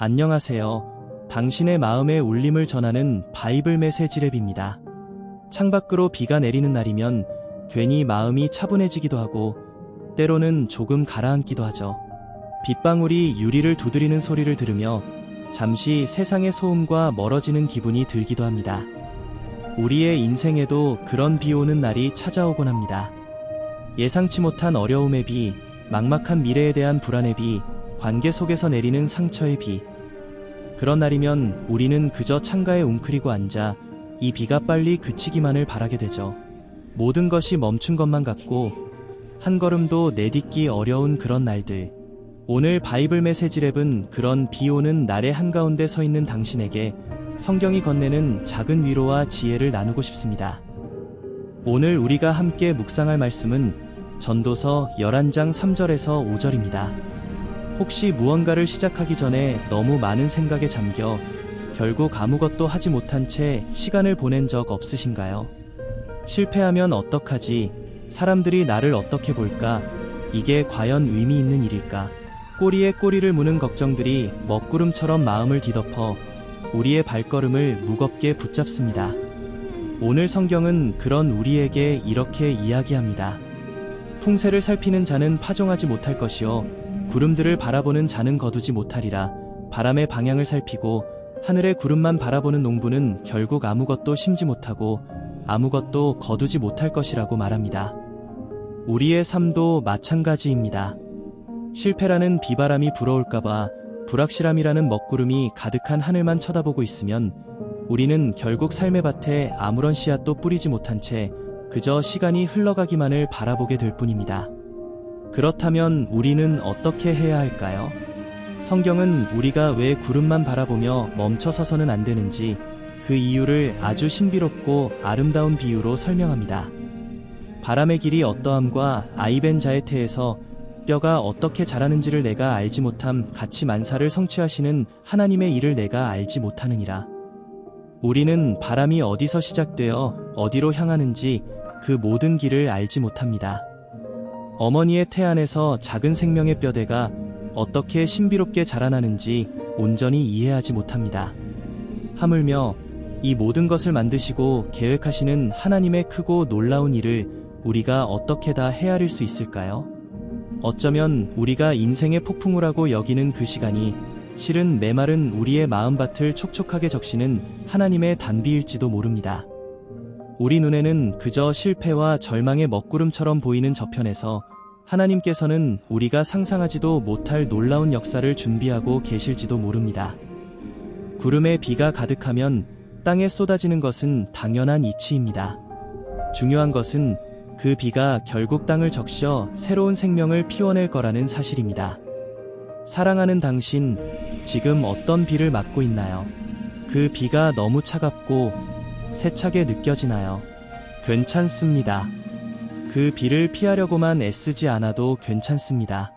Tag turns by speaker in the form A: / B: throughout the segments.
A: 안녕하세요. 당신의 마음의 울림을 전하는 바이블 메시지 랩입니다. 창밖으로 비가 내리는 날이면 괜히 마음이 차분해지기도 하고 때로는 조금 가라앉기도 하죠. 빗방울이 유리를 두드리는 소리를 들으며 잠시 세상의 소음과 멀어지는 기분이 들기도 합니다. 우리의 인생에도 그런 비 오는 날이 찾아오곤 합니다. 예상치 못한 어려움의 비, 막막한 미래에 대한 불안의 비, 관계 속에서 내리는 상처의 비. 그런 날이면 우리는 그저 창가에 웅크리고 앉아 이 비가 빨리 그치기만을 바라게 되죠. 모든 것이 멈춘 것만 같고 한 걸음도 내딛기 어려운 그런 날들. 오늘 바이블 메시지 랩은 그런 비 오는 날의 한가운데 서 있는 당신에게 성경이 건네는 작은 위로와 지혜를 나누고 싶습니다. 오늘 우리가 함께 묵상할 말씀은 전도서 11장 3절에서 5절입니다. 혹시 무언가를 시작하기 전에 너무 많은 생각에 잠겨 결국 아무것도 하지 못한 채 시간을 보낸 적 없으신가요? 실패하면 어떡하지? 사람들이 나를 어떻게 볼까? 이게 과연 의미 있는 일일까? 꼬리에 꼬리를 무는 걱정들이 먹구름처럼 마음을 뒤덮어 우리의 발걸음을 무겁게 붙잡습니다. 오늘 성경은 그런 우리에게 이렇게 이야기합니다. 풍세를 살피는 자는 파종하지 못할 것이요 구름들을 바라보는 자는 거두지 못하리라. 바람의 방향을 살피고 하늘의 구름만 바라보는 농부는 결국 아무것도 심지 못하고 아무것도 거두지 못할 것이라고 말합니다. 우리의 삶도 마찬가지입니다. 실패라는 비바람이 불어올까봐 불확실함이라는 먹구름이 가득한 하늘만 쳐다보고 있으면 우리는 결국 삶의 밭에 아무런 씨앗도 뿌리지 못한 채 그저 시간이 흘러가기만을 바라보게 될 뿐입니다. 그렇다면 우리는 어떻게 해야 할까요? 성경은 우리가 왜 구름만 바라보며 멈춰 서서는 안 되는지 그 이유를 아주 신비롭고 아름다운 비유로 설명합니다. 바람의 길이 어떠함과 아이벤 자에테에서 뼈가 어떻게 자라는지를 내가 알지 못함 같이 만사를 성취하시는 하나님의 일을 내가 알지 못하느니라. 우리는 바람이 어디서 시작되어 어디로 향하는지 그 모든 길을 알지 못합니다. 어머니의 태 안에서 작은 생명의 뼈대가 어떻게 신비롭게 자라나는지 온전히 이해하지 못합니다. 하물며 이 모든 것을 만드시고 계획하시는 하나님의 크고 놀라운 일을 우리가 어떻게 다 헤아릴 수 있을까요? 어쩌면 우리가 인생의 폭풍우라고 여기는 그 시간이 실은 메마른 우리의 마음밭을 촉촉하게 적시는 하나님의 단비일지도 모릅니다. 우리 눈에는 그저 실패와 절망의 먹구름처럼 보이는 저편에서 하나님께서는 우리가 상상하지도 못할 놀라운 역사를 준비하고 계실지도 모릅니다. 구름에 비가 가득하면 땅에 쏟아지는 것은 당연한 이치입니다. 중요한 것은 그 비가 결국 땅을 적셔 새로운 생명을 피워낼 거라는 사실입니다. 사랑하는 당신, 지금 어떤 비를 맞고 있나요? 그 비가 너무 차갑고 세차게 느껴지나요? 괜찮습니다. 그 비를 피하려고만 애쓰지 않아도 괜찮습니다.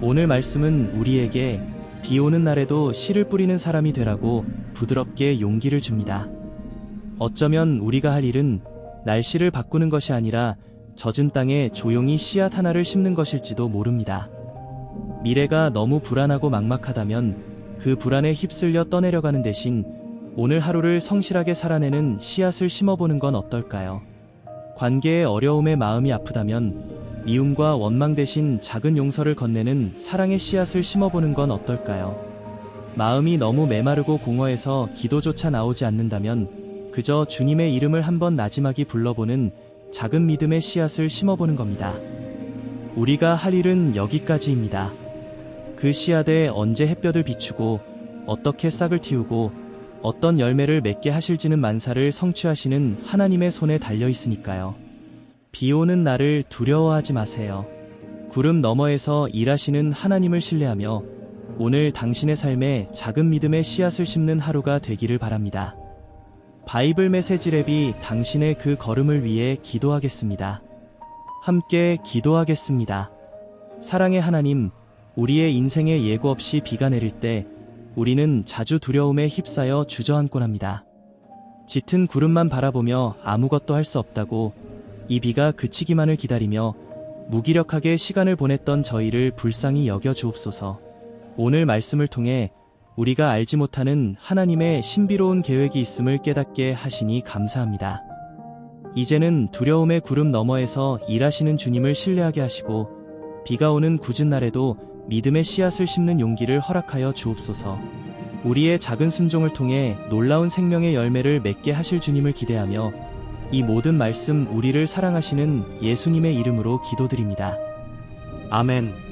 A: 오늘 말씀은 우리에게 비 오는 날에도 씨를 뿌리는 사람이 되라고 부드럽게 용기를 줍니다. 어쩌면 우리가 할 일은 날씨를 바꾸는 것이 아니라 젖은 땅에 조용히 씨앗 하나를 심는 것일지도 모릅니다. 미래가 너무 불안하고 막막하다면 그 불안에 휩쓸려 떠내려가는 대신 오늘 하루를 성실하게 살아내는 씨앗을 심어보는 건 어떨까요? 관계의 어려움에 마음이 아프다면 미움과 원망 대신 작은 용서를 건네는 사랑의 씨앗을 심어보는 건 어떨까요? 마음이 너무 메마르고 공허해서 기도조차 나오지 않는다면 그저 주님의 이름을 한번 나지막이 불러보는 작은 믿음의 씨앗을 심어보는 겁니다. 우리가 할 일은 여기까지입니다. 그 씨앗에 언제 햇볕을 비추고 어떻게 싹을 틔우고 어떤 열매를 맺게 하실지는 만사를 성취하시는 하나님의 손에 달려 있으니까요. 비 오는 날을 두려워하지 마세요. 구름 너머에서 일하시는 하나님을 신뢰하며 오늘 당신의 삶에 작은 믿음의 씨앗을 심는 하루가 되기를 바랍니다. 바이블 메시지 랩이 당신의 그 걸음을 위해 기도하겠습니다. 함께 기도하겠습니다. 사랑의 하나님, 우리의 인생에 예고 없이 비가 내릴 때 우리는 자주 두려움에 휩싸여 주저앉곤 합니다. 짙은 구름만 바라보며 아무것도 할 수 없다고 이 비가 그치기만을 기다리며 무기력하게 시간을 보냈던 저희를 불쌍히 여겨 주옵소서. 오늘 말씀을 통해 우리가 알지 못하는 하나님의 신비로운 계획이 있음을 깨닫게 하시니 감사합니다. 이제는 두려움의 구름 너머에서 일하시는 주님을 신뢰하게 하시고 비가 오는 굳은 날에도 믿음의 씨앗을 심는 용기를 허락하여 주옵소서. 우리의 작은 순종을 통해 놀라운 생명의 열매를 맺게 하실 주님을 기대하며 이 모든 말씀 우리를 사랑하시는 예수님의 이름으로 기도드립니다. 아멘.